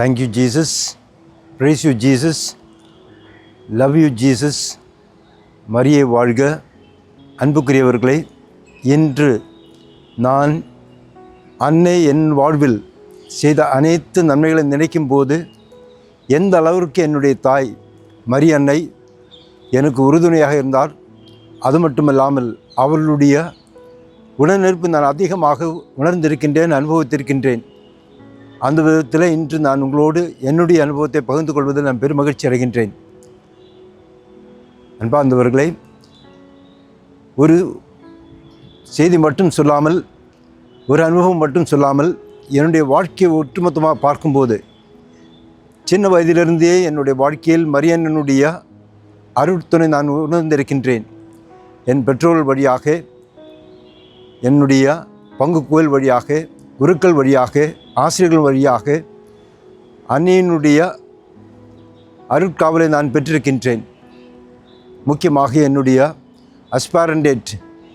Thank you Jesus praise you Jesus love you Jesus மரியை வாழ்க. அன்புக்குரியவர்களை இன்று நான் அன்னை என் வாழ்வில் செய்த அனைத்து நன்மைகளை நினைக்கும் போது எந்த அளவிற்கு என்னுடைய தாய் மரி அன்னை எனக்கு உறுதுணையாக இருந்தார் அது மட்டுமல்லாமல் அவர்களுடைய உடனிருப்பு நான் அதிகமாக உணர்ந்திருக்கின்றேன் அனுபவித்திருக்கின்றேன். அந்த விதத்தில் இன்று நான் உங்களோடு என்னுடைய அனுபவத்தை பகிர்ந்து கொள்வதில் நான் பெருமகிழ்ச்சி அடைகின்றேன். அன்பார்ந்தவர்களே ஒரு செய்தி மட்டும் சொல்லாமல் ஒரு அனுபவம் மட்டும் சொல்லாமல் என்னுடைய வாழ்க்கையை ஒட்டுமொத்தமாக பார்க்கும்போது சின்ன வயதிலிருந்தே என்னுடைய வாழ்க்கையில் மரியண்ணனுடைய அருட்துணை நான் உணர்ந்திருக்கின்றேன். என் பெற்றோர்கள் வழியாக என்னுடைய பங்கு கோயில் வழியாக குருக்கள் வழியாக ஆசிரியர்கள் வழியாக அன்னையினுடைய அருட்காவலை நான் பெற்றிருக்கின்றேன். முக்கியமாக என்னுடைய அஸ்பாரண்டேட்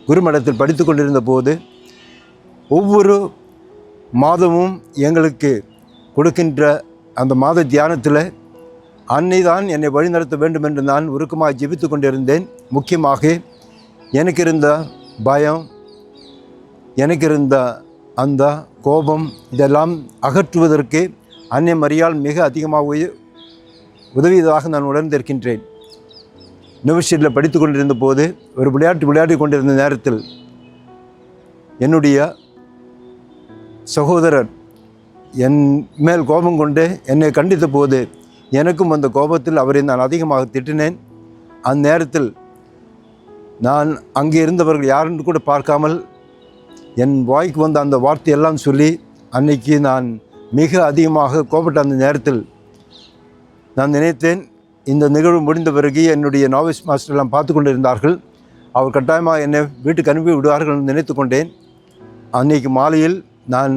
குருமடத்தில் படித்து கொண்டிருந்த போது ஒவ்வொரு மாதமும் எங்களுக்கு கொடுக்கின்ற அந்த மாத தியானத்தில் அன்னை தான் என்னை வழிநடத்த வேண்டும் என்று நான் உருக்கமாக ஜெபித்து கொண்டிருந்தேன். முக்கியமாக எனக்கு இருந்த பயம் எனக்கு இருந்த அந்த கோபம் இதெல்லாம் அகற்றுவதற்கு அன்னை மரியால் மிக அதிகமாக உதவியதாக நான் உணர்ந்திருக்கின்றேன். யூனிவர்சிட்டியில் படித்து கொண்டிருந்த போது ஒரு விளையாட்டு விளையாடி கொண்டிருந்த நேரத்தில் என்னுடைய சகோதரர் என் மேல் கோபம் கொண்டு என்னை கண்டித்த போது எனக்கும் அந்த கோபத்தில் அவரை நான் அதிகமாக திட்டினேன். அந்த நேரத்தில் நான் அங்கே இருந்தவர்கள் யாருன்னு கூட பார்க்காமல் என் வாய்க்கு வந்த அந்த வார்த்தையெல்லாம் சொல்லி அன்னைக்கு நான் மிக அதிகமாக கோபப்பட்ட அந்த நேரத்தில் நான் நினைத்தேன் இந்த நிகழ்வு முடிந்த பிறகு என்னுடைய நாவிஸ் மாஸ்டர் எல்லாம் பார்த்து கொண்டிருந்தார்கள் அவர் கட்டாயமாக என்னை வீட்டுக்கு அனுப்பி விடுவார்கள் என்று நினைத்து கொண்டேன். அன்னைக்கு மாலையில் நான்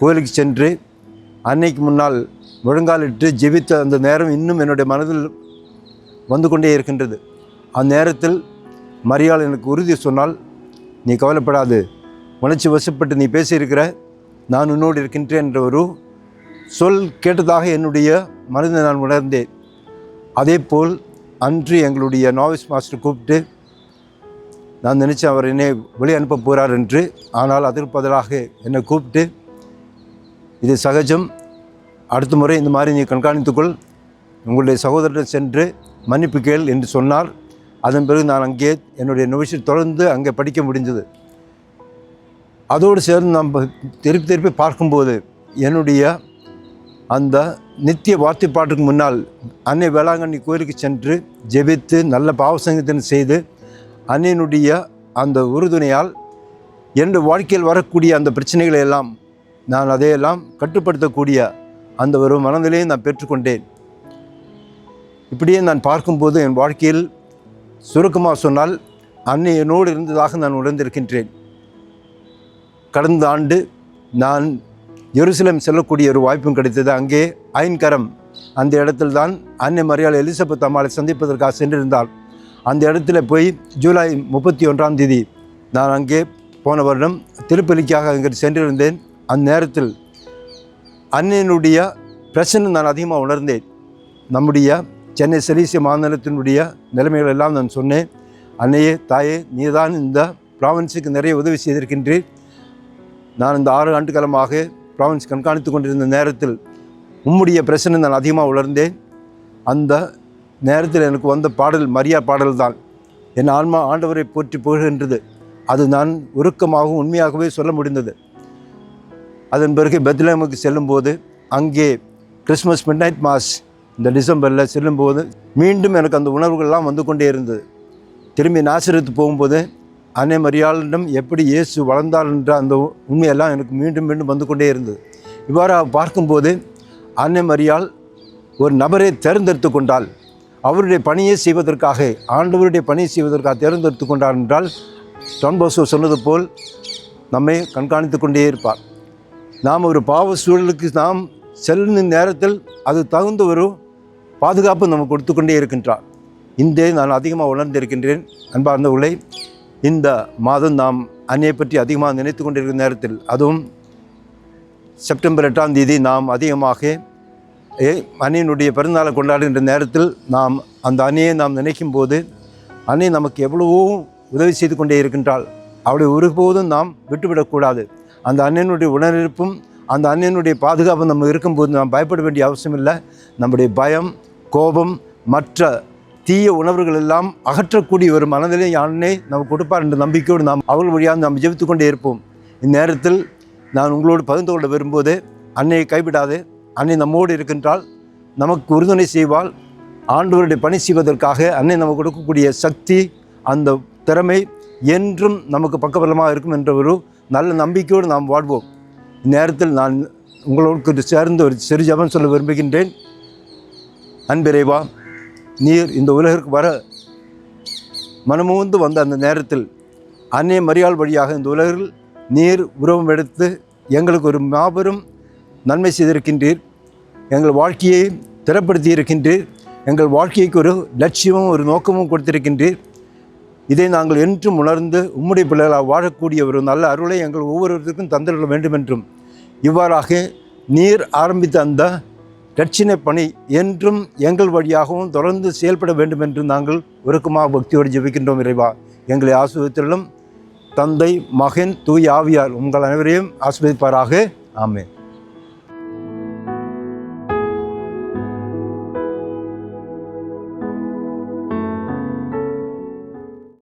கோயிலுக்கு சென்று அன்னைக்கு முன்னால் முழங்காலிட்டு ஜெபித்த அந்த நேரம் இன்னும் என்னுடைய மனதில் வந்து கொண்டே இருக்கின்றது. அந்த நேரத்தில் மரியாள் எனக்கு உறுதி சொன்னால் நீ கவலைப்படாது. உணர்ச்சி வசப்பட்டு நீ பேசியிருக்கிற நான் உன்னோடு இருக்கின்றேன் என்ற ஒரு சொல் கேட்டதாக என்னுடைய மனதை நான் உணர்ந்தேன். அதே போல் அன்று எங்களுடைய நாவிஸ் மாஸ்டர் கூப்பிட்டு நான் நினச்சேன் அவர் என்னை வெளியே அனுப்ப போகிறார் என்று ஆனால் அதற்கு பதிலாக என்னை கூப்பிட்டு இது சகஜம். அடுத்த முறை இந்த மாதிரி நீ கண்காணித்துக்கொள் உங்களுடைய சகோதரன் சென்று மன்னிப்பு கேள் என்று சொன்னார். அதன் பிறகு நான் அங்கே என்னுடைய நிகழ்ச்சி தொடர்ந்து அங்கே படிக்க முடிஞ்சது அதோடு சேர்ந்து நாம் திருப்பி திருப்பி பார்க்கும்போது என்னுடைய அந்த நித்திய வார்த்தை பாட்டுக்கு முன்னால் அன்னை வேளாங்கண்ணி கோயிலுக்கு சென்று ஜெபித்து நல்ல பாவசங்கத்தின் செய்து அன்னையினுடைய அந்த உறுதுணையால் என்னுடைய வாழ்க்கையில் வரக்கூடிய அந்த பிரச்சனைகளை எல்லாம் நான் அதையெல்லாம் கட்டுப்படுத்தக்கூடிய அந்த ஒரு மனநிலையை நான் பெற்றுக்கொண்டேன். இப்படியே நான் பார்க்கும்போது என் வாழ்க்கையில் சுருக்கமாக சொன்னால் அன்னை என்னோடு இருந்ததாக நான் உணர்ந்திருக்கின்றேன். கடந்த ஆண்டு நான் எருசலேம் செல்லக்கூடிய ஒரு வாய்ப்பும் கிடைத்தது. அங்கே ஐன்கரம் அந்த இடத்தில் தான் அன்னை மரியாள் எலிசபெத் அம்மாளை சந்திப்பதற்காக சென்றிருந்தாள். அந்த இடத்துல போய் ஜூலை முப்பத்தி ஒன்றாம் தேதி நான் அங்கே போன வருடம் திருப்பலிக்காக அங்கே சென்றிருந்தேன். அந்த நேரத்தில் அன்னையினுடைய பிரச்சனை நான் அதிகமாக உணர்ந்தேன். நம்முடைய சென்னை செலீசிய மாநிலத்தினுடைய நிலைமைகள் எல்லாம் நான் சொன்னேன். அன்னையே தாயே நீ தான் இந்த ப்ராவின்ஸுக்கு நிறைய உதவி செய்திருக்கின்றேன் நான் இந்த ஆறு ஆண்டு காலமாக ப்ராவின்ஸ் கண்காணித்து கொண்டிருந்த நேரத்தில் உம்முடைய பிரச்சனை நான் அதிகமாக உணர்ந்தேன் அந்த நேரத்தில் எனக்கு வந்த பாடல் மரியா பாடல் தான் என் ஆன்மா ஆண்டவரை போற்றி புகழ்கின்றது. அது நான் உருக்கமாகவும் உண்மையாகவே சொல்ல முடிந்தது. அதன் பிறகு பெத்லேமுக்கு செல்லும்போது அங்கே கிறிஸ்மஸ் மிட்நைட் மாஸ் இந்த டிசம்பரில் செல்லும்போது மீண்டும் எனக்கு அந்த உணர்வுகள்லாம் வந்து கொண்டே இருந்தது. திரும்பி நாசிரத்து போகும்போது அன்னை மரியாளிடம் எப்படி இயேசு வளர்ந்தார் என்ற அந்த உண்மையெல்லாம் எனக்கு மீண்டும் மீண்டும் வந்து கொண்டே இருந்தது. இவ்வாறாக பார்க்கும்போது அன்னை மரியாள் ஒரு நபரை தேர்ந்தெடுத்து கொண்டால் அவருடைய பணியை செய்வதற்காக ஆண்டவருடைய பணியை செய்வதற்காக தேர்ந்தெடுத்து கொண்டார் என்றால் டொன்போசோ சொன்னது போல் நம்மை கண்காணித்து கொண்டே இருப்பார். நாம் ஒரு பாவ சூழலுக்கு நாம் செல்லும் நேரத்தில் அது தகுந்த ஒரு பாதுகாப்பு நமக்கு கொடுத்து கொண்டே இருக்கின்றார். இந்த நான் அதிகமாக உணர்ந்திருக்கின்றேன். அன்பார்ந்த உலை இந்த மாதம் நாம் அன்னையை பற்றி அதிகமாக நினைத்து கொண்டிருக்கிற நேரத்தில் அதுவும் செப்டம்பர் எட்டாம் தேதி நாம் அதிகமாக ஏ அன்னையினுடைய பிறந்தநாளை கொண்டாடுகின்ற நேரத்தில் நாம் அந்த அன்னையை நாம் நினைக்கும் போது அன்னை நமக்கு எவ்வளவோ உதவி செய்து கொண்டே இருக்கின்றாள். அவளை ஒருபோதும் நாம் விட்டுவிடக்கூடாது. அந்த அன்னையினுடைய உணர்விப்பும் அந்த அன்னையினுடைய பாதுகாப்பு நம்ம இருக்கும்போது நாம் பயப்பட வேண்டிய அவசியம் இல்லை நம்முடைய பயம் கோபம் மற்ற தீய உணர்வுகள் எல்லாம் அகற்றக்கூடிய ஒரு மனதிலே யானே நமக்கு கொடுப்பார் என்ற நம்பிக்கையோடு நாம் அவள் வழியாக நாம் ஜெபித்து கொண்டே இருப்போம். இந்நேரத்தில் நான் உங்களோடு பகிர்ந்து கொள்ள விரும்புவது அன்னையை கைவிடாது அன்னை நம்மோடு இருக்கின்றால் நமக்கு உறுதுணை செய்வாள் ஆண்டவருடைய பணி செய்வதற்காக அன்னை நமக்கு கொடுக்கக்கூடிய சக்தி அந்த திறமை என்றும் நமக்கு பக்கபலமாக இருக்கும் என்ற ஒரு நல்ல நம்பிக்கையோடு நாம் வாழ்வோம். இந்நேரத்தில் நான் உங்களோடு சேர்ந்து ஒரு சிறு ஜபம் சொல்ல விரும்புகின்றேன். அன்பிறைவா நீர் இந்த உலகிற்கு வர மனமுந்து வந்த அந்த நேரத்தில் அன்னை மரியாள் வழியாக இந்த உலகில் நீர் உருவம் எடுத்து எங்களுக்கு ஒரு மாபெரும் நன்மை செய்திருக்கின்றீர். எங்கள் வாழ்க்கையை திறப்படுத்தி இருக்கின்றீர் எங்கள் வாழ்க்கைக்கு ஒரு லட்சியமும் ஒரு நோக்கமும் கொடுத்திருக்கின்றீர். இதை நாங்கள் என்றும் உணர்ந்து உம்முடைய பிள்ளைகளாக வாழக்கூடிய ஒரு நல்ல அருளை எங்கள் ஒவ்வொருவருக்கும் தந்திட வேண்டும் என்றும் இவ்வாறாக நீர் ஆரம்பித்த அந்த ரட்சினை பணி என்றும் எங்கள் வழியாகவும் தொடர்ந்து செயல்பட வேண்டும் என்று நாங்கள் உருக்கமாக பக்தியோடு ஜெபிக்கின்றோம் இறைவா. எங்களை ஆசிரியத்திலும் தந்தை மகன் தூய் ஆவியார் உங்கள் அனைவரையும் ஆசிர்வதிப்பாராக. ஆமே